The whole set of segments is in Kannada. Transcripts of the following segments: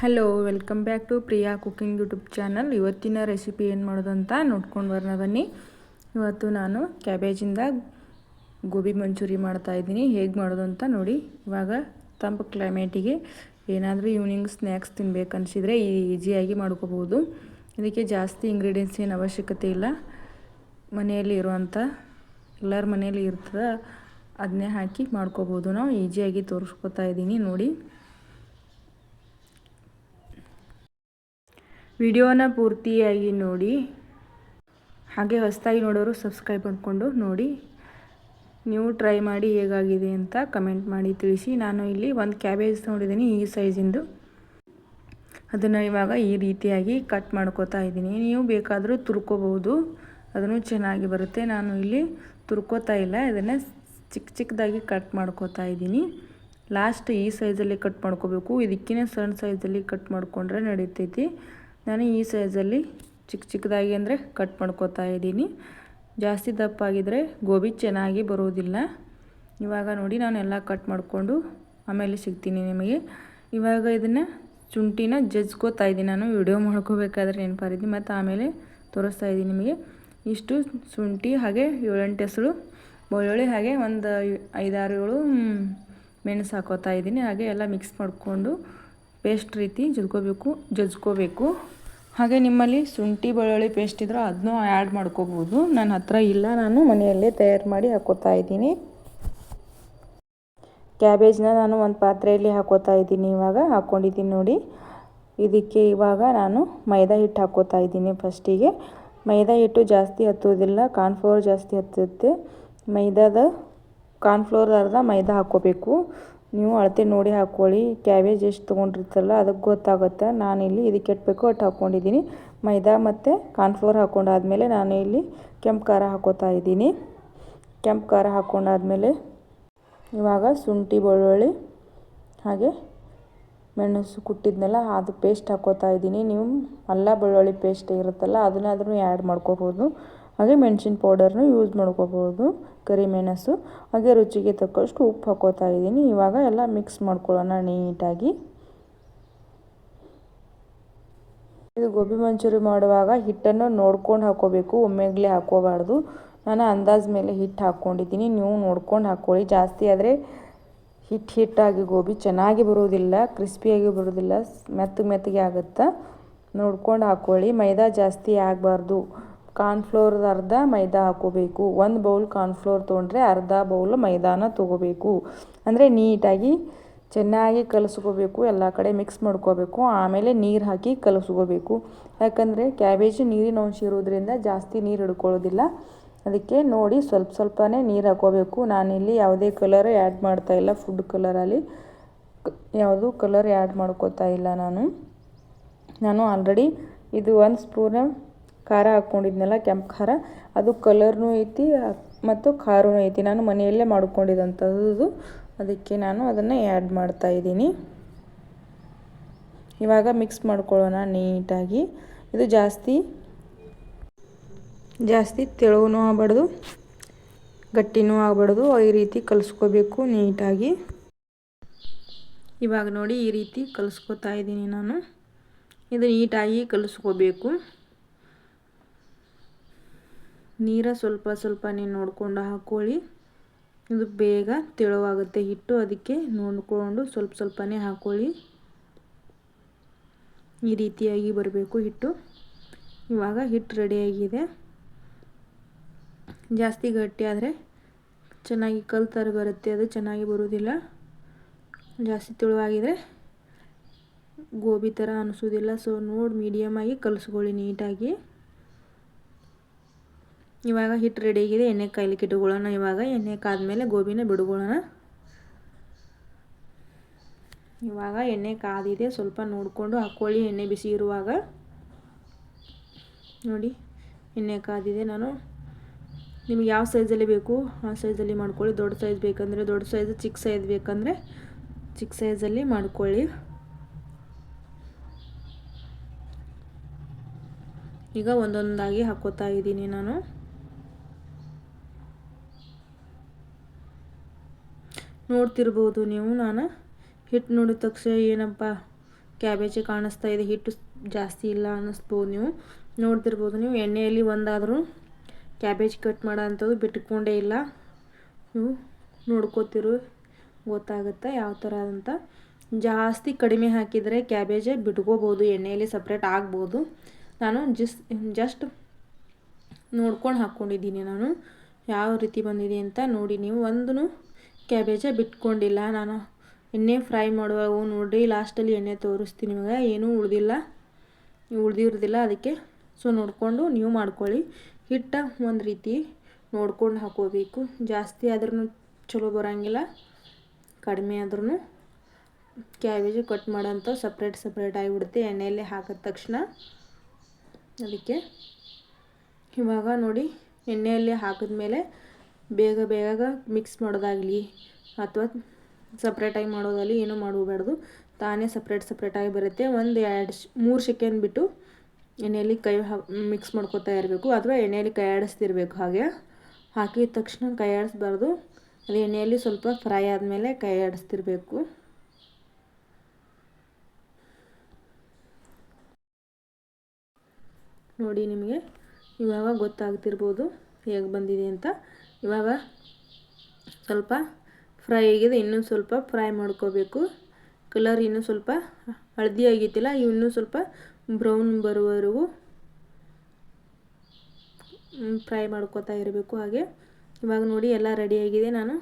Hello welcome back to Priya cooking YouTube channel ಇವತ್ತಿನ ರೆಸಿಪಿ ಏನು ಮಾಡೋದು ಅಂತ ನೋಡ್ಕೊಂಡು ಬರೋಣ ಬನ್ನಿ. ಇವತ್ತು ನಾನು ಕ್ಯಾಬೇಜಿಂದ ಗೋಬಿ ಮಂಚೂರಿ ಮಾಡ್ತಾಯಿದ್ದೀನಿ ಹೇಗೆ ಮಾಡೋದು ಅಂತ ನೋಡಿ. ಇವಾಗ ತಂಪು ಕ್ಲೈಮೇಟಿಗೆ ಏನಾದರೂ ಈವ್ನಿಂಗ್ ಸ್ನ್ಯಾಕ್ಸ್ ತಿನ್ಬೇಕು ಅನಿಸಿದರೆ ಈಸಿಯಾಗಿ ಮಾಡ್ಕೋಬೋದು ಇದಕ್ಕೆ ಜಾಸ್ತಿ ಇಂಗ್ರೀಡಿಯೆಂಟ್ಸ್ ಏನು ಅವಶ್ಯಕತೆ ಇಲ್ಲ. ಮನೆಯಲ್ಲಿ ಇರುವಂಥ ಎಲ್ಲರ ಮನೆಯಲ್ಲಿ ಇರ್ತದೆ ಅದನ್ನೇ ಹಾಕಿ ಮಾಡ್ಕೋಬೋದು ನಾವು ಈಸಿಯಾಗಿ ತೋರಿಸ್ಕೊತಾ ಇದ್ದೀನಿ ನೋಡಿ. ವಿಡಿಯೋನ ಪೂರ್ತಿಯಾಗಿ ನೋಡಿ. ಹಾಗೆ ಹೊಸದಾಗಿ ನೋಡೋರು ಸಬ್ಸ್ಕ್ರೈಬ್ ಮಾಡಿಕೊಂಡು ನೋಡಿ. ನೀವು ಟ್ರೈ ಮಾಡಿ ಹೇಗಾಗಿದೆ ಅಂತ ಕಮೆಂಟ್ ಮಾಡಿ ತಿಳಿಸಿ. ನಾನು ಇಲ್ಲಿ ಒಂದು ಕ್ಯಾಬೇಜ್ ನೋಡಿದ್ದೀನಿ ಈ ಸೈಜಿಂದು ಅದನ್ನು ಇವಾಗ ಈ ರೀತಿಯಾಗಿ ಕಟ್ ಮಾಡ್ಕೋತಾ ಇದ್ದೀನಿ. ನೀವು ಬೇಕಾದರೂ ತುರ್ಕೋಬಹುದು. ಅದನ್ನು ಚೆನ್ನಾಗಿ ಬರುತ್ತೆ. ನಾನು ಇಲ್ಲಿ ತುರ್ಕೋತಾ ಇಲ್ಲ. ಇದನ್ನು ಚಿಕ್ಕ ಚಿಕ್ಕದಾಗಿ ಕಟ್ ಮಾಡ್ಕೋತಾ ಇದ್ದೀನಿ. ಲಾಸ್ಟ್ ಈ ಸೈಜಲ್ಲಿ ಕಟ್ ಮಾಡ್ಕೋಬೇಕು. ಇದಕ್ಕಿಂತ ಸಣ್ಣ ಸೈಜಲ್ಲಿ ಕಟ್ ಮಾಡಿಕೊಂಡ್ರೆ ನಡೀತೈತಿ. ನಾನು ಈ ಸೈಜಲ್ಲಿ ಚಿಕ್ಕ ಚಿಕ್ಕದಾಗಿ ಅಂದರೆ ಕಟ್ ಮಾಡ್ಕೋತಾ ಇದ್ದೀನಿ. ಜಾಸ್ತಿ ದಪ್ಪಾಗಿದ್ದರೆ ಗೋಬಿ ಚೆನ್ನಾಗಿ ಬರೋದಿಲ್ಲ. ಇವಾಗ ನೋಡಿ ನಾನು ಎಲ್ಲ ಕಟ್ ಮಾಡಿಕೊಂಡು ಆಮೇಲೆ ಸಿಗ್ತೀನಿ ನಿಮಗೆ. ಇವಾಗ ಇದನ್ನು ಶುಂಠಿನ ಜಜ್ಕೋತಾ ಇದ್ದೀನಿ ನಾನು. ವಿಡಿಯೋ ಮಾಡ್ಕೋಬೇಕಾದ್ರೆ ನೆನಪಾರಿದ್ದೀನಿ ಮತ್ತು ಆಮೇಲೆ ತೋರಿಸ್ತಾ ಇದ್ದೀನಿ ನಿಮಗೆ. ಇಷ್ಟು ಶುಂಠಿ ಹಾಗೆ ಏಳೆಂಟು ಹೆಸರು, ಬೆಳ್ಳುಳ್ಳಿ ಹಾಗೆ ಒಂದು ಐದಾರು ಏಳು ಮೆಣಸು ಹಾಕೋತಾ ಇದ್ದೀನಿ. ಹಾಗೆ ಎಲ್ಲ ಮಿಕ್ಸ್ ಮಾಡಿಕೊಂಡು ಪೇಸ್ಟ್ ರೀತಿ ಜಜ್ಕೋಬೇಕು ಜಜ್ಕೋಬೇಕು. ಹಾಗೆ ನಿಮ್ಮಲ್ಲಿ ಶುಂಠಿ, ಬೆಳ್ಳುಳ್ಳಿ ಪೇಸ್ಟ್ ಇದ್ದರೆ ಅದನ್ನೂ ಆ್ಯಡ್ ಮಾಡ್ಕೋಬೋದು. ನನ್ನ ಹತ್ರ ಇಲ್ಲ, ನಾನು ಮನೆಯಲ್ಲೇ ತಯಾರು ಮಾಡಿ ಹಾಕೋತಾ ಇದ್ದೀನಿ. ಕ್ಯಾಬೇಜ್ನ ನಾನು ಒಂದು ಪಾತ್ರೆಯಲ್ಲಿ ಹಾಕೋತಾ ಇದ್ದೀನಿ ಇವಾಗ. ಹಾಕ್ಕೊಂಡಿದ್ದೀನಿ ನೋಡಿ. ಇದಕ್ಕೆ ಇವಾಗ ನಾನು ಮೈದಾ ಹಿಟ್ಟು ಹಾಕೋತಾ ಇದ್ದೀನಿ ಫಸ್ಟಿಗೆ. ಮೈದಾ ಹಿಟ್ಟು ಜಾಸ್ತಿ ಹತ್ತೋದಿಲ್ಲ ಕಾರ್ನ್ಫ್ಲೋರ್ ಜಾಸ್ತಿ ಹತ್ತುತ್ತೆ. ಮೈದಾದ ಕಾರ್ನ್ಫ್ಲೋರ್ ಅರ್ಧ ಮೈದಾ ಹಾಕ್ಕೋಬೇಕು ನೀವು ಅಳತೆ ನೋಡಿ ಹಾಕ್ಕೊಳ್ಳಿ ಕ್ಯಾಬೇಜ್ ಎಷ್ಟು ತೊಗೊಂಡಿರ್ತಲ್ಲ ಅದಕ್ಕೆ ಗೊತ್ತಾಗುತ್ತೆ. ನಾನಿಲ್ಲಿ ಇದಕ್ಕೆ ಎಟ್ಬೇಕು ಅಟ್ಟು ಹಾಕ್ಕೊಂಡಿದ್ದೀನಿ ಮೈದಾ ಮತ್ತು ಕಾರ್ನ್ಫ್ಲೋರ್ ಹಾಕ್ಕೊಂಡಾದ್ಮೇಲೆ ನಾನು ಇಲ್ಲಿ ಕೆಂಪು ಖಾರ ಹಾಕೋತಾ ಇದ್ದೀನಿ. ಕೆಂಪು ಖಾರ ಹಾಕ್ಕೊಂಡಾದ್ಮೇಲೆ ಇವಾಗ ಶುಂಠಿ, ಬೆಳ್ಳುಳ್ಳಿ, ಹಾಗೆ ಮೆಣಸು ಕುಟ್ಟಿದ್ನೆಲ್ಲ ಅದು ಪೇಸ್ಟ್ ಹಾಕೋತಾ ಇದ್ದೀನಿ. ನೀವು ಅಲ್ಲ, ಬೆಳ್ಳುಳ್ಳಿ ಪೇಸ್ಟ್ ಇರುತ್ತಲ್ಲ, ಅದನ್ನಾದ್ರೂ ಆ್ಯಡ್ ಮಾಡ್ಕೋಬೋದು. ಹಾಗೆ ಮೆಣಸಿನ ಪೌಡರ್ನು ಯೂಸ್ ಮಾಡ್ಕೋಬೋದು ಕರಿಮೆಣಸು ಹಾಗೆ ರುಚಿಗೆ ತಕ್ಕಷ್ಟು ಉಪ್ಪು ಹಾಕೋತಾ ಇದ್ದೀನಿ. ಇವಾಗ ಎಲ್ಲ ಮಿಕ್ಸ್ ಮಾಡ್ಕೊಳ್ಳೋಣ ನೀಟಾಗಿ. ಇದು ಗೋಬಿ ಮಂಚೂರಿ ಮಾಡುವಾಗ ಹಿಟ್ಟನ್ನು ನೋಡ್ಕೊಂಡು ಹಾಕೋಬೇಕು. ಒಮ್ಮೆಗ್ಲೇ ಹಾಕೋಬಾರ್ದು. ನಾನು ಅಂದಾಜು ಮೇಲೆ ಹಿಟ್ಟು ಹಾಕ್ಕೊಂಡಿದ್ದೀನಿ. ನೀವು ನೋಡ್ಕೊಂಡು ಹಾಕ್ಕೊಳ್ಳಿ. ಜಾಸ್ತಿ ಆದರೆ ಹಿಟ್ಟು ಹಿಟ್ಟಾಗಿ ಗೋಬಿ ಚೆನ್ನಾಗಿ ಬರೋದಿಲ್ಲ ಕ್ರಿಸ್ಪಿಯಾಗಿ ಬರೋದಿಲ್ಲ ಮೆತ್ತಗೆ ಮೆತ್ತಗೆ ಆಗುತ್ತೆ ನೋಡ್ಕೊಂಡು ಹಾಕ್ಕೊಳ್ಳಿ. ಮೈದಾ ಜಾಸ್ತಿ ಆಗಬಾರ್ದು. ಕಾರ್ನ್ಫ್ಲೋರ್ದು ಅರ್ಧ ಮೈದಾ ಹಾಕೋಬೇಕು. ಒಂದು ಬೌಲ್ ಕಾರ್ನ್ಫ್ಲೋರ್ ತೊಗೊಂಡ್ರೆ ಅರ್ಧ ಬೌಲ್ ಮೈದಾನ ತೊಗೋಬೇಕು. ಅಂದರೆ ನೀಟಾಗಿ ಚೆನ್ನಾಗಿ ಕಲಸ್ಕೋಬೇಕು, ಎಲ್ಲ ಕಡೆ ಮಿಕ್ಸ್ ಮಾಡ್ಕೋಬೇಕು, ಆಮೇಲೆ ನೀರು ಹಾಕಿ ಕಲಸ್ಕೋಬೇಕು. ಯಾಕಂದರೆ ಕ್ಯಾಬೇಜ್ ನೀರಿನ ಅಂಶ ಇರೋದ್ರಿಂದ ಜಾಸ್ತಿ ನೀರು ಹಿಡ್ಕೊಳ್ಳೋದಿಲ್ಲ. ಅದಕ್ಕೆ ನೋಡಿ ಸ್ವಲ್ಪ ಸ್ವಲ್ಪನೇ ನೀರು ಹಾಕೋಬೇಕು. ನಾನಿಲ್ಲಿ ಯಾವುದೇ ಕಲರ್ ಆ್ಯಡ್ ಮಾಡ್ತಾಯಿಲ್ಲ ಫುಡ್ ಕಲರಲ್ಲಿ ಯಾವುದು ಕಲರ್ ಆ್ಯಡ್ ಮಾಡ್ಕೋತಾ ಇಲ್ಲ ನಾನು. ನಾನು ಆಲ್ರೆಡಿ ಇದು ಒಂದು ಸ್ಪೂನ್ ಖಾರ ಹಾಕ್ಕೊಂಡಿದ್ನಲ್ಲ, ಕೆಂಪು ಖಾರ, ಅದು ಕಲರ್ನೂ ಐತಿ, ಮತ್ತು ಖಾರನೂ ಐತಿ. ನಾನು ಮನೆಯಲ್ಲೇ ಮಾಡ್ಕೊಂಡಿದ್ದಂಥದ್ದು ಅದಕ್ಕೆ ನಾನು ಅದನ್ನು ಆ್ಯಡ್ ಮಾಡ್ತಾ ಇದ್ದೀನಿ. ಇವಾಗ ಮಿಕ್ಸ್ ಮಾಡ್ಕೊಳ್ಳೋಣ ನೀಟಾಗಿ. ಇದು ಜಾಸ್ತಿ ಜಾಸ್ತಿ ತೆಳುವೂ ಆಗಬಾರ್ದು, ಗಟ್ಟಿನೂ ಆಗಬಾರ್ದು. ಈ ರೀತಿ ಕಲಿಸ್ಕೋಬೇಕು ನೀಟಾಗಿ. ಇವಾಗ ನೋಡಿ ಈ ರೀತಿ ಕಲಿಸ್ಕೊತಾ ಇದ್ದೀನಿ ನಾನು. ಇದು ನೀಟಾಗಿ ಕಲಿಸ್ಕೋಬೇಕು. ನೀರ ಸ್ವಲ್ಪ ಸ್ವಲ್ಪ ನೀವು ನೋಡಿಕೊಂಡು ಹಾಕ್ಕೊಳ್ಳಿ ಇದು ಬೇಗ ತೆಳುವಾಗುತ್ತೆ. ಹಿಟ್ಟು ಅದಕ್ಕೆ ನೋಡಿಕೊಂಡು ಸ್ವಲ್ಪ ಸ್ವಲ್ಪನೇ ಹಾಕ್ಕೊಳ್ಳಿ ಈ ರೀತಿಯಾಗಿ ಬರಬೇಕು ಹಿಟ್ಟು. ಇವಾಗ ಹಿಟ್ಟು ರೆಡಿಯಾಗಿದೆ ಜಾಸ್ತಿ ಗಟ್ಟಿ ಆದರೆ ಚೆನ್ನಾಗಿ ಕಲ್ ಬರುತ್ತೆ. ಅದು ಚೆನ್ನಾಗಿ ಬರುವುದಿಲ್ಲ. ಜಾಸ್ತಿ ತೆಳುವಾಗಿದ್ರೆ ಗೋಬಿ ಥರ ಅನಿಸೋದಿಲ್ಲ ಸೊ ನೋಡಿ ಮೀಡಿಯಮಾಗಿ ಕಲಿಸ್ಕೊಳ್ಳಿ ನೀಟಾಗಿ. ಇವಾಗ ಹಿಟ್ಟು ಆಗಿದೆ. ಎಣ್ಣೆ ಕಾಯ್ಲಿಕ್ಕೆ ಇಟ್ಕೊಳ್ಳೋಣ ಇವಾಗ. ಎಣ್ಣೆ ಕಾದ್ಮೇಲೆ ಗೋಬಿನ ಬಿಡ್ಕೊಳ್ಳೋಣ ಇವಾಗ ಎಣ್ಣೆ ಕಾದಿದೆ. ಸ್ವಲ್ಪ ನೋಡಿಕೊಂಡು ಹಾಕ್ಕೊಳ್ಳಿ. ಎಣ್ಣೆ ಬಿಸಿ ಇರುವಾಗ. ನೋಡಿ, ಎಣ್ಣೆ ಕಾದಿದೆ ನಾನು. ನಿಮ್ಗೆ ಯಾವ ಸೈಜಲ್ಲಿ ಬೇಕು, ಆ ಸೈಜಲ್ಲಿ ಮಾಡ್ಕೊಳ್ಳಿ. ದೊಡ್ಡ ಸೈಜ್ ಬೇಕಂದರೆ ದೊಡ್ಡ ಸೈಜ್ ಚಿಕ್ಕ ಸೈಜ್ ಬೇಕಂದರೆ ಚಿಕ್ಕ ಸೈಜಲ್ಲಿ ಮಾಡ್ಕೊಳ್ಳಿ. ಈಗ ಒಂದೊಂದಾಗಿ ಹಾಕೋತಾ ಇದ್ದೀನಿ ನಾನು. ನೋಡ್ತಿರ್ಬೋದು ನೀವು ನಾನು. ಹಿಟ್ಟು ನೋಡಿದ ತಕ್ಷಣ ಏನಪ್ಪ, ಕ್ಯಾಬೇಜೇ ಕಾಣಿಸ್ತಾ ಇದೆ, ಹಿಟ್ಟು ಜಾಸ್ತಿ ಇಲ್ಲ ಅನ್ನಿಸ್ಬೋದು ನೀವು. ನೋಡ್ತಿರ್ಬೋದು ನೀವು, ಎಣ್ಣೆಯಲ್ಲಿ ಒಂದಾದರೂ ಕ್ಯಾಬೇಜ್ ಕಟ್ ಮಾಡೋ ಅಂಥದ್ದು ಬಿಟ್ಕೊಂಡೇ ಇಲ್ಲ. ನೀವು ನೋಡ್ಕೋತಿರು, ಗೊತ್ತಾಗುತ್ತೆ ಯಾವ ಥರ ಅಂತ. ಜಾಸ್ತಿ ಕಡಿಮೆ ಹಾಕಿದರೆ ಕ್ಯಾಬೇಜೇ ಬಿಟ್ಕೋಬೋದು, ಎಣ್ಣೆಯಲ್ಲಿ ಸಪ್ರೇಟ್ ಆಗ್ಬೋದು. ನಾನು ಜಸ್, ಜಸ್ಟ್ ನೋಡ್ಕೊಂಡು ಹಾಕ್ಕೊಂಡಿದ್ದೀನಿ ನಾನು. ಯಾವ ರೀತಿ ಬಂದಿದೆ ಅಂತ ನೋಡಿ ನೀವು ಒಂದೂ ಕ್ಯಾಬೇಜ ಬಿಟ್ಕೊಂಡಿಲ್ಲ ನಾನು. ಎಣ್ಣೆ ಫ್ರೈ ಮಾಡುವಾಗ ನೋಡಿರಿ ಲಾಸ್ಟಲ್ಲಿ ಎಣ್ಣೆ ತೋರಿಸ್ತೀನಿ ನಿಮಗೆ. ಏನೂ ಉಳಿದಿಲ್ಲ. ಉಳಿದಿರೋದಿಲ್ಲ ಅದಕ್ಕೆ. ಸೊ ನೋಡಿಕೊಂಡು ನೀವು ಮಾಡ್ಕೊಳ್ಳಿ. ಹಿಟ್ಟ ಒಂದು ರೀತಿ ನೋಡ್ಕೊಂಡು ಹಾಕೋಬೇಕು. ಜಾಸ್ತಿ ಆದ್ರೂ ಚಲೋ ಬರೋಂಗಿಲ್ಲ. ಕಡಿಮೆ ಆದ್ರೂ ಕ್ಯಾಬೇಜು ಕಟ್ ಮಾಡೋಂಥ ಸಪ್ರೇಟ್ ಸಪ್ರೇಟ್ ಆಗಿಬಿಡುತ್ತೆ. ಎಣ್ಣೆಯಲ್ಲಿ ಹಾಕಿದ ತಕ್ಷಣ. ಅದಕ್ಕೆ ಇವಾಗ ನೋಡಿ, ಎಣ್ಣೆಯಲ್ಲಿ ಹಾಕಿದ್ಮೇಲೆ ಬೇಗ ಬೇಗ ಮಿಕ್ಸ್ ಮಾಡೋದಾಗಲಿ ಅಥವಾ ಸಪ್ರೇಟಾಗಿ ಮಾಡೋದಾಗಲಿ ಏನೂ ಮಾಡಬಾರ್ದು. ತಾನೇ ಸಪ್ರೇಟ್ ಸಪ್ರೇಟಾಗಿ ಬರುತ್ತೆ. ಒಂದು ಎರಡು ಮೂರು ಸೆಕೆಂಡ್ ಬಿಟ್ಟು ಎಣ್ಣೆಯಲ್ಲಿ ಕೈ ಮಿಕ್ಸ್ ಮಾಡ್ಕೊತಾ ಇರಬೇಕು. ಅಥವಾ ಎಣ್ಣೆಯಲ್ಲಿ ಕೈ ಆಡಿಸ್ತಿರ್ಬೇಕು ಹಾಗೆ. ಹಾಕಿದ ತಕ್ಷಣ ಕೈ ಆಡಿಸ್ಬಾರ್ದು ಅದು ಎಣ್ಣೆಯಲ್ಲಿ ಸ್ವಲ್ಪ ಫ್ರೈ ಆದಮೇಲೆ ಕೈ ಆಡಿಸ್ತಿರ್ಬೇಕು ನೋಡಿ ನಿಮಗೆ ಇವಾಗ ಗೊತ್ತಾಗ್ತಿರ್ಬೋದು ಹೇಗೆ ಬಂದಿದೆ ಅಂತ. ಇವಾಗ ಸ್ವಲ್ಪ ಫ್ರೈ ಆಗಿದೆ, ಇನ್ನೂ ಸ್ವಲ್ಪ ಫ್ರೈ ಮಾಡ್ಕೋಬೇಕು. ಕಲರ್ ಇನ್ನೂ ಸ್ವಲ್ಪ ಹಳದಿ ಆಗಿತ್ತಿಲ್ಲ, ಇನ್ನೂ ಸ್ವಲ್ಪ ಬ್ರೌನ್ ಬರುವವರೆಗೂ ಫ್ರೈ ಮಾಡ್ಕೋತಾ ಇರಬೇಕು ಹಾಗೆ. ಇವಾಗ ನೋಡಿ ಎಲ್ಲ ರೆಡಿಯಾಗಿದೆ ನಾನು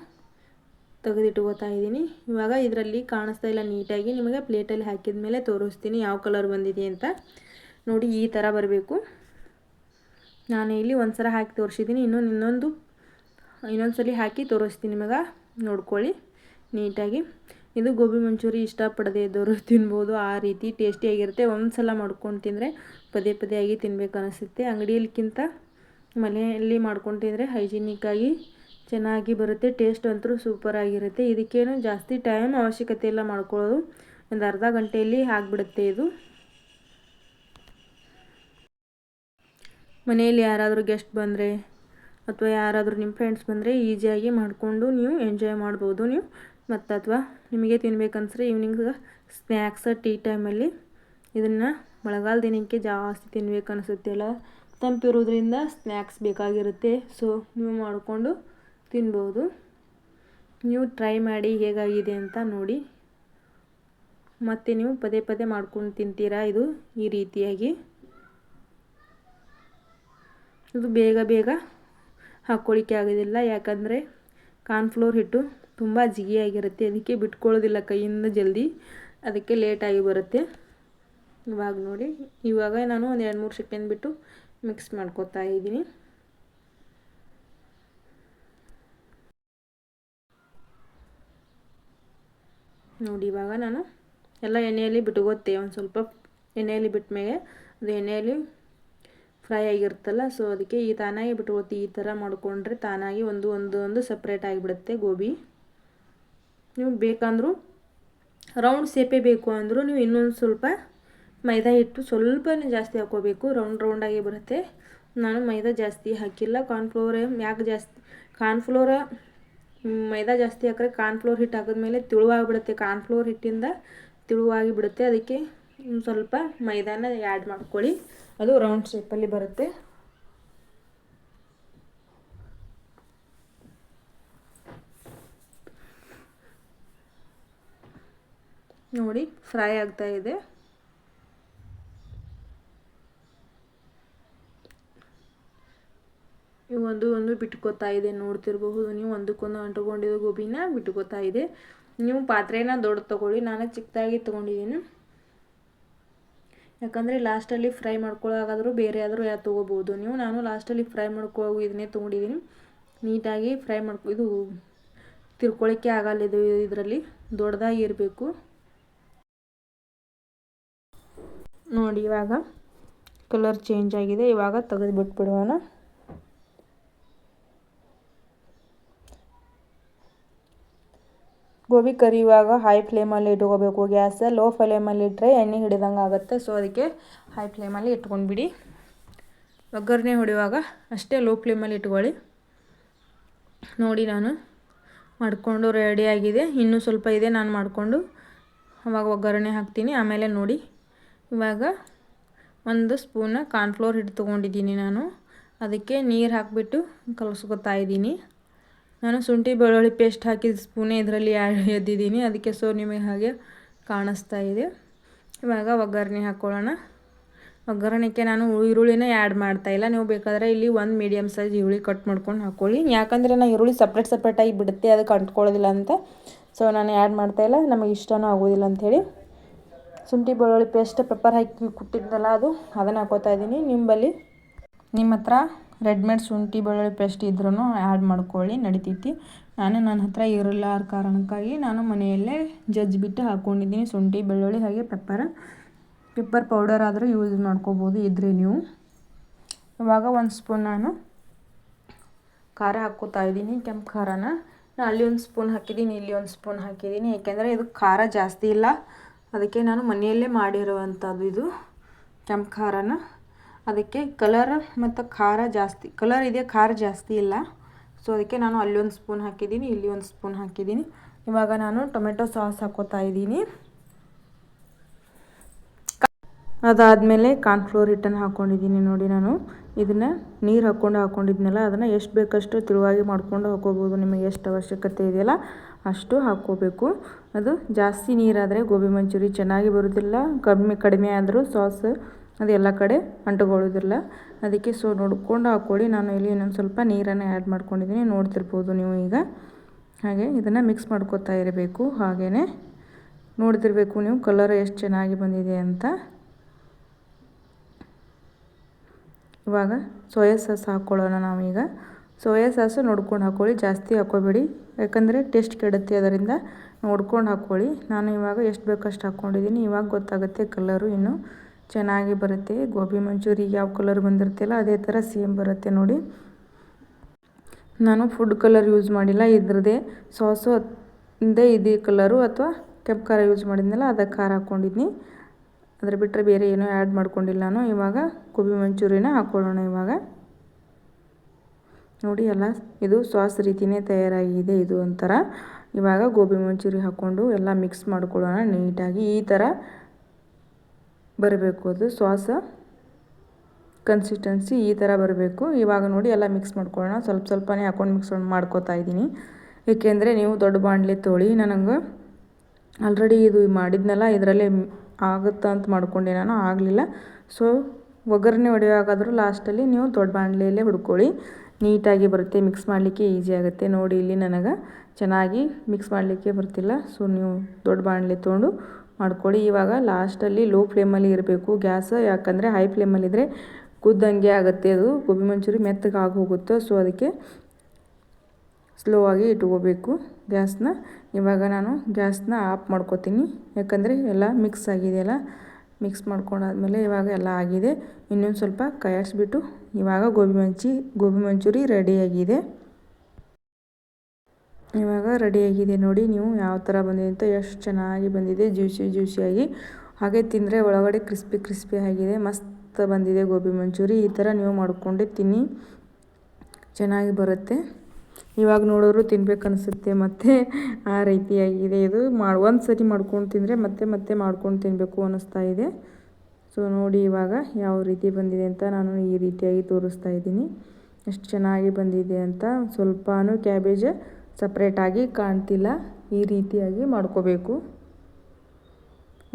ತೆಗೆದಿಟ್ಕೋತಾ ಇದ್ದೀನಿ. ಇವಾಗ ಇದರಲ್ಲಿ ಕಾಣಿಸ್ತಾ ಇಲ್ಲ ನೀಟಾಗಿ, ನಿಮಗೆ ಪ್ಲೇಟಲ್ಲಿ ಹಾಕಿದ ಮೇಲೆ ತೋರಿಸ್ತೀನಿ ಯಾವ ಕಲರ್ ಬಂದಿದೆ ಅಂತ. ನೋಡಿ ಈ ಥರ ಬರಬೇಕು. ನಾನು ಇಲ್ಲಿ ಒಂದು ಸಲ ಹಾಕಿ ತೋರಿಸಿದ್ದೀನಿ, ಇನ್ನೊಂದು ಇನ್ನೊಂದು ಇನ್ನೊಂದು ಸಲ ಹಾಕಿ ತೋರಿಸ್ತೀನಿ ನಿಮಗೆ ನೋಡ್ಕೊಳ್ಳಿ. ನೀಟಾಗಿ. ಇದು ಗೋಬಿ ಮಂಚೂರಿ ಇಷ್ಟಪಡದೆ ಇದ್ದವರು ತಿನ್ಬೋದು. ಆ ರೀತಿ ಟೇಸ್ಟಿಯಾಗಿರುತ್ತೆ ಒಂದು ಸಲ ಮಾಡ್ಕೊಂಡು ತಿಂದರೆ ಪದೇ ಪದೇ ಆಗಿ ತಿನ್ಬೇಕು ಅನಿಸುತ್ತೆ. ಅಂಗಡಿಯಲ್ಲಿಕ್ಕಿಂತ ಮನೆಯಲ್ಲಿ ಮಾಡ್ಕೊಂಡು ತಿಂದರೆ ಹೈಜಿನಿಕ್ಕಾಗಿ ಚೆನ್ನಾಗಿ ಬರುತ್ತೆ. ಟೇಸ್ಟ್ ಅಂತೂ ಸೂಪರಾಗಿರುತ್ತೆ ಇದಕ್ಕೇನು ಜಾಸ್ತಿ ಟೈಮ್ ಅವಶ್ಯಕತೆ ಇಲ್ಲ ಮಾಡ್ಕೊಳ್ಳೋದು. ಒಂದು ಅರ್ಧ ಗಂಟೆಯಲ್ಲಿ ಆಗಿಬಿಡುತ್ತೆ ಇದು. ಮನೆಯಲ್ಲಿ ಯಾರಾದರೂ ಗೆಸ್ಟ್ ಬಂದರೆ ಅಥವಾ ಯಾರಾದರೂ ನಿಮ್ಮ ಫ್ರೆಂಡ್ಸ್ ಬಂದರೆ ಈಸಿಯಾಗಿ ಮಾಡಿಕೊಂಡು ನೀವು ಎಂಜಾಯ್ ಮಾಡ್ಬೋದು ನೀವು. ಮತ್ತು ಅಥವಾ ನಿಮಗೆ ತಿನ್ಬೇಕನ್ಸ್ರೆ ಈವ್ನಿಂಗ್ ಸ್ನ್ಯಾಕ್ಸ್ ಟೀ ಟೈಮಲ್ಲಿ ಇದನ್ನು ಮಳೆಗಾಲ ದಿನಕ್ಕೆ ಜಾಸ್ತಿ ತಿನ್ಬೇಕು ಅನಿಸುತ್ತೆ ಅಲ್ಲ? ತಂಪಿರೋದ್ರಿಂದ ಸ್ನ್ಯಾಕ್ಸ್ ಬೇಕಾಗಿರುತ್ತೆ. ಸೊ ನೀವು ಮಾಡಿಕೊಂಡು ತಿನ್ಬೋದು. ನೀವು ಟ್ರೈ ಮಾಡಿ ಹೇಗಾಗಿದೆ ಅಂತ ನೋಡಿ. ಮತ್ತು ನೀವು ಪದೇ ಪದೇ ಮಾಡ್ಕೊಂಡು ತಿಂತೀರಾ ಇದು ಈ ರೀತಿಯಾಗಿ? ಇದು ಬೇಗ ಬೇಗ ಹಾಕ್ಕೊಳ್ಳಿಕ್ಕೆ ಆಗೋದಿಲ್ಲ. ಯಾಕಂದರೆ ಕಾರ್ನ್ಫ್ಲೋರ್ ಹಿಟ್ಟು ತುಂಬ ಜಿಗಿಯಾಗಿರುತ್ತೆ. ಅದಕ್ಕೆ ಬಿಟ್ಕೊಳ್ಳೋದಿಲ್ಲ ಕೈಯಿಂದ ಜಲ್ದಿ. ಅದಕ್ಕೆ ಲೇಟಾಗಿ ಬರುತ್ತೆ. ಇವಾಗ ನೋಡಿ. ಇವಾಗ ನಾನು ಒಂದು ಎರಡು ಮೂರು ಸೆಕೆಂಡ್ ಬಿಟ್ಟು ಮಿಕ್ಸ್ ಮಾಡ್ಕೊತಾ ಇದ್ದೀನಿ. ನೋಡಿ, ಇವಾಗ ನಾನು ಎಲ್ಲ ಎಣ್ಣೆಯಲ್ಲಿ ಬಿಟ್ಕೋತೆ. ಒಂದು ಸ್ವಲ್ಪ ಎಣ್ಣೆಯಲ್ಲಿ ಬಿಟ್ಟ ಮೇಲೆ ಅದು ಎಣ್ಣೆಯಲ್ಲಿ ಫ್ರೈ ಆಗಿರುತ್ತಲ್ಲ ಸೊ ಅದಕ್ಕೆ ಈ ತಾನಾಗಿ ಬಿಟ್ಕೊಳ್ತಿ ಈ ಥರ ಮಾಡಿಕೊಂಡ್ರೆ ತಾನಾಗಿ ಒಂದು ಒಂದು ಒಂದು ಸಪ್ರೇಟ್ ಆಗಿಬಿಡುತ್ತೆ ಗೋಬಿ. ನೀವು ಬೇಕಂದರೂ ರೌಂಡ್ ಸೇಪೆ ಬೇಕು ಅಂದರೂ ನೀವು ಇನ್ನೊಂದು ಸ್ವಲ್ಪ ಮೈದಾ ಹಿಟ್ಟು ಸ್ವಲ್ಪನೇ ಜಾಸ್ತಿ ಹಾಕ್ಕೋಬೇಕು. ರೌಂಡ್ ರೌಂಡಾಗಿ ಬರುತ್ತೆ. ನಾನು ಮೈದಾ ಜಾಸ್ತಿ ಹಾಕಿಲ್ಲ. ಕಾರ್ನ್ಫ್ಲೋರ್ ಯಾಕೆ ಜಾಸ್ತಿ ಕಾರ್ನ್ಫ್ಲೋರ ಮೈದಾ ಜಾಸ್ತಿ ಹಾಕಿದ್ರೆ ಕಾರ್ನ್ಫ್ಲೋರ್ ಹಿಟ್ಟು ಹಾಕಿದ್ಮೇಲೆ ತಿಳುವಾಗಿಬಿಡುತ್ತೆ. ಕಾರ್ನ್ಫ್ಲೋರ್ ಹಿಟ್ಟಿಂದ ತಿಳುವಾಗಿ ಬಿಡುತ್ತೆ ಅದಕ್ಕೆ ಸ್ವಲ್ಪ ಮೈದಾನ ಆ್ಯಡ್ ಮಾಡ್ಕೊಳ್ಳಿ. ಅದು ರೌಂಡ್ ಶೇಪಲ್ಲಿ ಬರುತ್ತೆ. ನೋಡಿ ಫ್ರೈ ಆಗ್ತಾ ಇದೆ. ಒಂದು ಒಂದು ಬಿಟ್ಕೋತಾ ಇದೆ, ನೋಡ್ತಿರಬಹುದು ನೀವು. ಒಂದಕ್ಕೊಂದು ಅಂಟ್ಕೊಂಡಿರೋ ಗೋಬಿನ ಬಿಟ್ಕೋತಾ ಇದೆ. ನೀವು ಪಾತ್ರೆನ ದೊಡ್ಡ ತಗೊಳ್ಳಿ. ನಾನು ಚಿಕ್ಕದಾಗಿ ತೊಗೊಂಡಿದ್ದೀನಿ. ಯಾಕಂದರೆ ಲಾಸ್ಟಲ್ಲಿ ಫ್ರೈ ಮಾಡ್ಕೊಳ್ಳೋಕಾದರೂ ಬೇರೆ ಆದರೂ ಯಾರು ತೊಗೋಬೋದು. ನೀವು, ನಾನು ಲಾಸ್ಟಲ್ಲಿ ಫ್ರೈ ಮಾಡ್ಕೊಳ್ಳೋ ಇದನ್ನೇ ತೊಗೊಂಡಿದ್ದೀನಿ ನೀಟಾಗಿ ಫ್ರೈ ಮಾಡ್ಕೊ ಇದು ತಿರ್ಕೊಳ್ಳೋಕ್ಕೆ ಆಗಲ್ಲ ಇದು ಇದರಲ್ಲಿ. ದೊಡ್ಡದಾಗಿ ಇರಬೇಕು. ನೋಡಿ ಇವಾಗ ಕಲರ್ ಚೇಂಜ್ ಆಗಿದೆ. ಇವಾಗ ತೆಗೆದು ಬಿಟ್ಬಿಡೋಣ ಗೋಬಿ ಕರಿಯುವಾಗ ಹೈ ಫ್ಲೇಮಲ್ಲಿ ಇಟ್ಕೋಬೇಕು. ಗ್ಯಾಸ್ ಲೋ ಫ್ಲೇಮಲ್ಲಿ ಇಟ್ಟರೆ ಎಣ್ಣೆ ಹಿಡಿದಂಗೆ ಆಗುತ್ತೆ. ಸೊ ಅದಕ್ಕೆ ಹೈ ಫ್ಲೇಮಲ್ಲಿ ಇಟ್ಕೊಂಡ್ಬಿಡಿ. ಒಗ್ಗರಣೆ ಹೊಡೆಯುವಾಗ ಅಷ್ಟೇ ಲೋ ಫ್ಲೇಮಲ್ಲಿ ಇಟ್ಕೊಳ್ಳಿ. ನೋಡಿ ನಾನು ಮಾಡಿಕೊಂಡು ರೆಡಿಯಾಗಿದೆ ಇನ್ನೂ ಸ್ವಲ್ಪ ಇದೆ ನಾನು ಮಾಡಿಕೊಂಡು. ಅವಾಗ ಒಗ್ಗರಣೆ ಹಾಕ್ತೀನಿ. ಆಮೇಲೆ ನೋಡಿ, ಇವಾಗ ಒಂದು ಸ್ಪೂನ ಕಾರ್ನ್ಫ್ಲೋರ್ ಹಿಟ್ಟು ತೊಗೊಂಡಿದ್ದೀನಿ ನಾನು. ಅದಕ್ಕೆ ನೀರು ಹಾಕಿಬಿಟ್ಟು ಕಲಸ್ಕೊತಾ ಇದ್ದೀನಿ. ನಾನು ಶುಂಠಿ, ಬೆಳ್ಳುಳ್ಳಿ ಪೇಸ್ಟ್ ಹಾಕಿದ ಸ್ಪೂನೇ ಇದರಲ್ಲಿ ಎದ್ದಿದ್ದೀನಿ. ಅದಕ್ಕೆ ಸೊ ನಿಮಗೆ ಹಾಗೆ ಕಾಣಿಸ್ತಾ ಇದೆ. ಇವಾಗ ಒಗ್ಗರಣೆ ಹಾಕ್ಕೊಳ್ಳೋಣ ಒಗ್ಗರಣೆಗೆ ನಾನು ಈರುಳ್ಳಿನ ಆ್ಯಡ್ ಮಾಡ್ತಾಯಿಲ್ಲ ನೀವು ಬೇಕಾದರೆ ಇಲ್ಲಿ ಒಂದು ಮೀಡಿಯಮ್ ಸೈಜ್ ಈರುಳ್ಳಿ ಕಟ್ ಮಾಡ್ಕೊಂಡು ಹಾಕ್ಕೊಳ್ಳಿ ಯಾಕಂದರೆ ನಾನು ಈರುಳ್ಳಿ ಸಪ್ರೇಟ್ ಸಪ್ರೇಟಾಗಿ ಬಿಡುತ್ತೆ. ಅದಕ್ಕೆ ಅಂಟ್ಕೊಳ್ಳೋದಿಲ್ಲ ಅಂತ. ಸೊ ನಾನು ಆ್ಯಡ್ ಮಾಡ್ತಾಯಿಲ್ಲ ನಮಗೆ ಇಷ್ಟನೂ ಆಗೋದಿಲ್ಲ ಅಂಥೇಳಿ. ಶುಂಠಿ, ಬೆಳ್ಳುಳ್ಳಿ ಪೇಸ್ಟ್ ಪೆಪ್ಪರ್ ಹಾಕಿ ಕುಟ್ಟಿದ್ದಲ್ಲ ಅದು, ಅದನ್ನು ಹಾಕೋತಾ ಇದ್ದೀನಿ. ನಿಂಬಲ್ಲಿ ನಿಮ್ಮ ಹತ್ರ ರೆಡ್ಮೇಡ್ ಶುಂಠಿ ಬೆಳ್ಳುಳ್ಳಿ ಪೇಸ್ಟ್ ಇದ್ರೂ ಆ್ಯಡ್ ಮಾಡ್ಕೊಳ್ಳಿ, ನಡಿತೈತಿ. ನಾನು ನನ್ನ ಹತ್ರ ಇರಲ್ಲ ಕಾರಣಕ್ಕಾಗಿ ನಾನು ಮನೆಯಲ್ಲೇ ಜಜ್ಜಿಬಿಟ್ಟು ಹಾಕ್ಕೊಂಡಿದ್ದೀನಿ ಶುಂಠಿ, ಬೆಳ್ಳುಳ್ಳಿ, ಹಾಗೆ ಪೆಪ್ಪರ್ ಪೆಪ್ಪರ್ ಪೌಡರ್ ಆದರೂ ಯೂಸ್ ಮಾಡ್ಕೋಬೋದು ಇದ್ರೆ ನೀವು. ಇವಾಗ ಒಂದು ಸ್ಪೂನ್ ನಾನು ಖಾರ ಹಾಕ್ಕೋತಾ ಇದ್ದೀನಿ, ಕೆಂಪು ಖಾರನ. ನಾನು ಅಲ್ಲಿ ಒಂದು ಸ್ಪೂನ್ ಹಾಕಿದ್ದೀನಿ, ಇಲ್ಲಿ ಒಂದು ಸ್ಪೂನ್ ಹಾಕಿದ್ದೀನಿ. ಏಕೆಂದರೆ ಇದು ಖಾರ ಜಾಸ್ತಿ ಇಲ್ಲ. ಅದಕ್ಕೆ ನಾನು ಮನೆಯಲ್ಲೇ ಮಾಡಿರುವಂಥದ್ದು ಇದು ಕೆಂಪು ಖಾರನ. ಅದಕ್ಕೆ ಕಲರ್ ಮತ್ತು ಖಾರ ಜಾಸ್ತಿ ಕಲರ್ ಇದೆ, ಖಾರ ಜಾಸ್ತಿ ಇಲ್ಲ. ಸೊ ಅದಕ್ಕೆ ನಾನು ಅಲ್ಲಿ ಒಂದು ಸ್ಪೂನ್ ಹಾಕಿದ್ದೀನಿ, ಇಲ್ಲಿ ಒಂದು ಸ್ಪೂನ್ ಹಾಕಿದ್ದೀನಿ. ಇವಾಗ ನಾನು ಟೊಮೆಟೊ ಸಾಸ್ ಹಾಕೋತಾ ಇದ್ದೀನಿ. ಅದಾದಮೇಲೆ ಕಾರ್ನ್ಫ್ಲೋರ್ ಹಿಟ್ಟನ್ನು ಹಾಕ್ಕೊಂಡಿದ್ದೀನಿ ನೋಡಿ ನಾನು. ಇದನ್ನು ನೀರು ಹಾಕ್ಕೊಂಡು ಹಾಕ್ಕೊಂಡಿದ್ನಲ್ಲ ಅದನ್ನು ಎಷ್ಟು ಬೇಕಷ್ಟು ತಿಳುವಾಗಿ ಮಾಡ್ಕೊಂಡು ಹಾಕೋಬೋದು. ನಿಮಗೆ ಎಷ್ಟು ಅವಶ್ಯಕತೆ ಇದೆಯಲ್ಲ ಅಷ್ಟು ಹಾಕ್ಕೋಬೇಕು ಅದು ಜಾಸ್ತಿ ನೀರಾದರೆ ಗೋಬಿ ಮಂಚೂರಿ ಚೆನ್ನಾಗಿ ಬರೋದಿಲ್ಲ. ಕಡಿಮೆ ಕಡಿಮೆ ಆದರೂ ಸಾಸ್ ಅದು ಎಲ್ಲ ಕಡೆ ಅಂಟುಕೊಳ್ಳೋದಿಲ್ಲ. ಅದಕ್ಕೆ ಸೊ ನೋಡ್ಕೊಂಡು ಹಾಕ್ಕೊಳ್ಳಿ ನಾನು ಇಲ್ಲಿ ಇನ್ನೊಂದು ಸ್ವಲ್ಪ ನೀರನ್ನು ಆ್ಯಡ್ ಮಾಡ್ಕೊಂಡಿದ್ದೀನಿ. ನೋಡ್ತಿರ್ಬೋದು ನೀವು ಈಗ. ಹಾಗೆ ಇದನ್ನು ಮಿಕ್ಸ್ ಮಾಡ್ಕೋತಾ ಇರಬೇಕು. ಹಾಗೇ ನೋಡ್ತಿರ್ಬೇಕು ನೀವು ಕಲರ್ ಎಷ್ಟು ಚೆನ್ನಾಗಿ ಬಂದಿದೆ ಅಂತ. ಇವಾಗ ಸೋಯಾ ಸಾಸ್ ಹಾಕ್ಕೊಳ್ಳೋಣ ನಾವೀಗ ಸೋಯಾ ಸಾಸು ನೋಡ್ಕೊಂಡು ಹಾಕ್ಕೊಳ್ಳಿ ಜಾಸ್ತಿ ಹಾಕ್ಕೋಬೇಡಿ. ಯಾಕಂದರೆ ಟೇಸ್ಟ್ ಕೆಡುತ್ತೆ ಅದರಿಂದ ನೋಡ್ಕೊಂಡು ಹಾಕ್ಕೊಳ್ಳಿ ನಾನು ಇವಾಗ ಎಷ್ಟು ಬೇಕಷ್ಟು ಹಾಕ್ಕೊಂಡಿದ್ದೀನಿ. ಇವಾಗ ಗೊತ್ತಾಗುತ್ತೆ ಕಲರು ಇನ್ನು. ಚೆನ್ನಾಗಿ ಬರುತ್ತೆ. ಗೋಬಿ ಮಂಚೂರಿಗೆ ಯಾವ ಕಲರ್ ಬಂದಿರ್ತಿಲ್ಲ ಅದೇ ಥರ ಸೇಮ್ ಬರುತ್ತೆ ನೋಡಿ. ನಾನು ಫುಡ್ ಕಲರ್ ಯೂಸ್ ಮಾಡಿಲ್ಲ. ಇದ್ರದ್ದೇ ಸಾಸು ಇದೇ ಇದೇ ಕಲರು ಅಥವಾ ಕೆಂಪು ಖಾರ ಯೂಸ್ ಮಾಡಿದ್ನಲ್ಲ ಅದಕ್ಕೆ ಖಾರ ಹಾಕ್ಕೊಂಡಿದ್ನಿ ಅದ್ರ ಬಿಟ್ಟರೆ ಬೇರೆ ಏನೂ ಆ್ಯಡ್ ಮಾಡ್ಕೊಂಡಿಲ್ಲ ನಾನು. ಇವಾಗ ಗೋಬಿ ಮಂಚೂರಿನ ಹಾಕ್ಕೊಳ್ಳೋಣ ಇವಾಗ. ನೋಡಿ ಎಲ್ಲ ಇದು ಸಾಸ್ ರೀತಿಯೇ ತಯಾರಾಗಿದೆ ಇದು ಒಂಥರ. ಇವಾಗ ಗೋಬಿ ಮಂಚೂರಿ ಹಾಕ್ಕೊಂಡು ಎಲ್ಲ ಮಿಕ್ಸ್ ಮಾಡ್ಕೊಳ್ಳೋಣ ನೀಟಾಗಿ. ಈ ಥರ ಬರಬೇಕು ಅದು ಸ್ವಾಸ ಕನ್ಸಿಸ್ಟೆನ್ಸಿ ಈ ಥರ ಬರಬೇಕು. ಇವಾಗ ನೋಡಿ ಎಲ್ಲ ಮಿಕ್ಸ್ ಮಾಡ್ಕೊಳ್ಳೋಣ. ಸ್ವಲ್ಪ ಸ್ವಲ್ಪನೇ ಹಾಕೊಂಡು ಮಿಕ್ಸ್ ಮಾಡ್ಕೋತಾ ಇದ್ದೀನಿ. ಏಕೆಂದರೆ ನೀವು ದೊಡ್ಡ ಬಾಣಲೆ ತೊಳಿ ನನಗೆ ಆಲ್ರೆಡಿ ಇದು ಮಾಡಿದ್ನಲ್ಲ, ಇದರಲ್ಲೇ ಆಗುತ್ತಾ ಅಂತ ಮಾಡ್ಕೊಂಡೆ ನಾನು, ಆಗಲಿಲ್ಲ. ಸೊ ಒಗ್ಗರಣೆ ಹೊಡೆಯುವಾಗಾದರೂ ಲಾಸ್ಟಲ್ಲಿ ನೀವು ದೊಡ್ಡ ಬಾಣಲೆಯಲ್ಲೇ ಹುಡ್ಕೊಳ್ಳಿ. ನೀಟಾಗಿ ಬರುತ್ತೆ ಮಿಕ್ಸ್ ಮಾಡಲಿಕ್ಕೆ ಈಸಿ ಆಗುತ್ತೆ. ನೋಡಿ ಇಲ್ಲಿ ನನಗೆ ಚೆನ್ನಾಗಿ ಮಿಕ್ಸ್ ಮಾಡಲಿಕ್ಕೆ ಬರ್ತಿಲ್ಲ. ಸೊ ನೀವು ದೊಡ್ಡ ಬಾಣಲೆ ತೊಗೊಂಡು ಮಾಡ್ಕೊಳ್ಳಿ. ಇವಾಗ ಲಾಸ್ಟಲ್ಲಿ ಲೋ ಫ್ಲೇಮಲ್ಲಿ ಇರಬೇಕು ಗ್ಯಾಸ್, ಯಾಕಂದರೆ ಹೈ ಫ್ಲೇಮಲ್ಲಿದ್ದರೆ ಕುದ್ದಂಗೆ ಆಗುತ್ತೆ ಅದು. ಗೋಬಿ ಮಂಚೂರಿ ಮೆತ್ತಗೆ ಆಗಿ ಹೋಗುತ್ತೆ ಸೊ ಅದಕ್ಕೆ ಸ್ಲೋ ಆಗಿ ಇಟ್ಕೋಬೇಕು ಗ್ಯಾಸ್ನ. ಇವಾಗ ನಾನು ಗ್ಯಾಸ್ನ ಆಫ್ ಮಾಡ್ಕೋತೀನಿ. ಯಾಕಂದರೆ ಎಲ್ಲ ಮಿಕ್ಸ್ ಆಗಿದೆಯಲ್ಲ ಮಿಕ್ಸ್ ಮಾಡ್ಕೊಂಡಾದ್ಮೇಲೆ ಇವಾಗ ಎಲ್ಲ ಆಗಿದೆ. ಇನ್ನೊಂದು ಸ್ವಲ್ಪ ಕಾಯಿಸ್ಬಿಟ್ಟು ಇವಾಗ ಗೋಬಿ ಮಂಚಿ, ಗೋಬಿ ಮಂಚೂರಿ ರೆಡಿಯಾಗಿದೆ ಇವಾಗ ರೆಡಿಯಾಗಿದೆ ನೋಡಿ ನೀವು ಯಾವ ಥರ ಬಂದಿದೆ ಅಂತ, ಎಷ್ಟು ಚೆನ್ನಾಗಿ ಬಂದಿದೆ, ಜ್ಯೂಸಿ ಜ್ಯೂಸಿಯಾಗಿ. ಹಾಗೆ ತಿಂದರೆ ಒಳಗಡೆ ಕ್ರಿಸ್ಪಿ ಕ್ರಿಸ್ಪಿ ಆಗಿದೆ, ಮಸ್ತ್ ಬಂದಿದೆ ಗೋಬಿ ಮಂಚೂರಿ. ಈ ಥರ ನೀವು ಮಾಡಿಕೊಂಡೆ ತಿನ್ನಿ, ಚೆನ್ನಾಗಿ ಬರುತ್ತೆ. ಇವಾಗ ನೋಡೋರು ತಿನ್ಬೇಕನ್ನಿಸುತ್ತೆ ಮತ್ತು ಆ ರೀತಿಯಾಗಿದೆ ಇದು. ಮಾಡಿ ಒಂದು ಸರಿ ಮಾಡ್ಕೊಂಡು ತಿಂದರೆ ಮತ್ತೆ ಮತ್ತೆ ಮಾಡ್ಕೊಂಡು ತಿನ್ನಬೇಕು ಅನ್ನಿಸ್ತಾ ಇದೆ. ಸೊ ನೋಡಿ ಇವಾಗ ಯಾವ ರೀತಿ ಬಂದಿದೆ ಅಂತ ನಾನು ಈ ರೀತಿಯಾಗಿ ತೋರಿಸ್ತಾ ಇದ್ದೀನಿ. ಎಷ್ಟು ಚೆನ್ನಾಗಿ ಬಂದಿದೆ ಅಂತ. ಸ್ವಲ್ಪನೂ ಕ್ಯಾಬೇಜ್ ಸಪ್ರೇಟಾಗಿ ಕಾಣ್ತಿಲ್ಲ. ಈ ರೀತಿಯಾಗಿ ಮಾಡ್ಕೋಬೇಕು.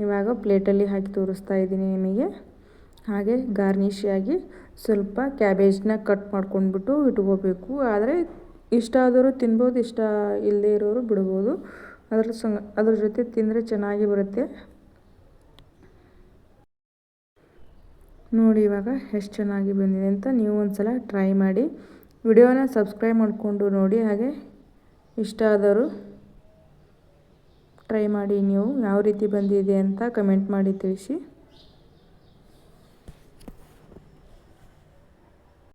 ಇವಾಗ ಪ್ಲೇಟಲ್ಲಿ ಹಾಕಿ ತೋರಿಸ್ತಾ ಇದ್ದೀನಿ ನಿಮಗೆ. ಹಾಗೆ ಗಾರ್ನಿಶಿಯಾಗಿ ಸ್ವಲ್ಪ ಕ್ಯಾಬೇಜ್ನ ಕಟ್ ಮಾಡ್ಕೊಂಡ್ಬಿಟ್ಟು ಇಟ್ಕೋಬೇಕು. ಆದರೆ ಇಷ್ಟ ಆದವರು ತಿನ್ಬೋದು, ಇಷ್ಟ ಇಲ್ಲದೇ ಇರೋರು ಬಿಡ್ಬೋದು. ಅದ್ರ ಸಂಗ, ಅದ್ರ ಜೊತೆ ತಿಂದರೆ ಚೆನ್ನಾಗಿ ಬರುತ್ತೆ. ನೋಡಿ ಇವಾಗ ಎಷ್ಟು ಚೆನ್ನಾಗಿ ಬಂದಿದೆ ಅಂತ ನೀವು ಒಂದು ಸಲ ಟ್ರೈ ಮಾಡಿ. ವಿಡಿಯೋನ ಸಬ್ಸ್ಕ್ರೈಬ್ ಮಾಡಿಕೊಂಡು ನೋಡಿ. ಹಾಗೆ ಇಷ್ಟ ಆದರೂ ಟ್ರೈ ಮಾಡಿ ನೀವು ಯಾವ ರೀತಿ ಬಂದಿದೆ ಅಂತ ಕಮೆಂಟ್ ಮಾಡಿ ತಿಳಿಸಿ.